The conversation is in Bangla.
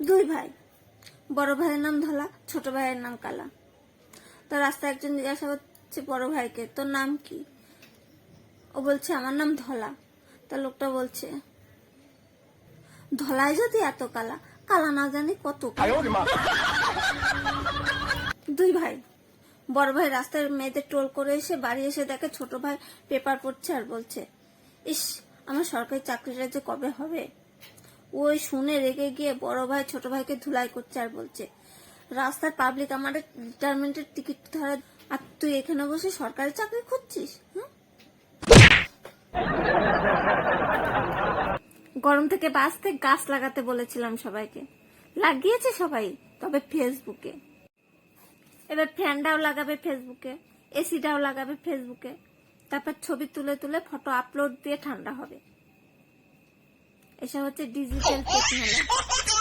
দুই ভাই। বড় ভাইয়ের নাম ধলা ছোট ভাইয়ের নাম কালা। তো রাস্তায় একজন জিজ্ঞাসা করছে বড় ভাইকে তোর নাম কি? ও বলছে আমার নাম ধলা। তা লোকটা বলছে ধলায় যদি এত কালা কালা না জানি কত দুই ভাই। বড় ভাই রাস্তায় মেয়েদের টোল করে এসে বাড়ি এসে দেখে ছোট ভাই পেপার পড়ছে আর বলছে ইস আমার সরকারি চাকরিটা যে কবে হবে? ওই শুনে রেগে গিয়ে বড় ভাই ছোট ভাইকে ধুলাই করছে আর বলছে, রাস্তার পাবলিক আমার রিটায়ারমেন্টের টিকিট ধরা, আর তুই এখানে বসে সরকারি চাকরি খুঁজছিস? গরম থেকে বাঁচতে গাছ লাগাতে বলেছিলাম সবাইকে। লাগিয়েছে সবাই, তবে ফেসবুকে এবার ফ্যানটাও লাগাবে ফেসবুকে এসিটাও লাগাবে ফেসবুকে তারপর ছবি তুলে তুলে ফটো আপলোড দিয়ে ঠান্ডা হবে। এসব হচ্ছে ডিজিটাল টেকনোলজি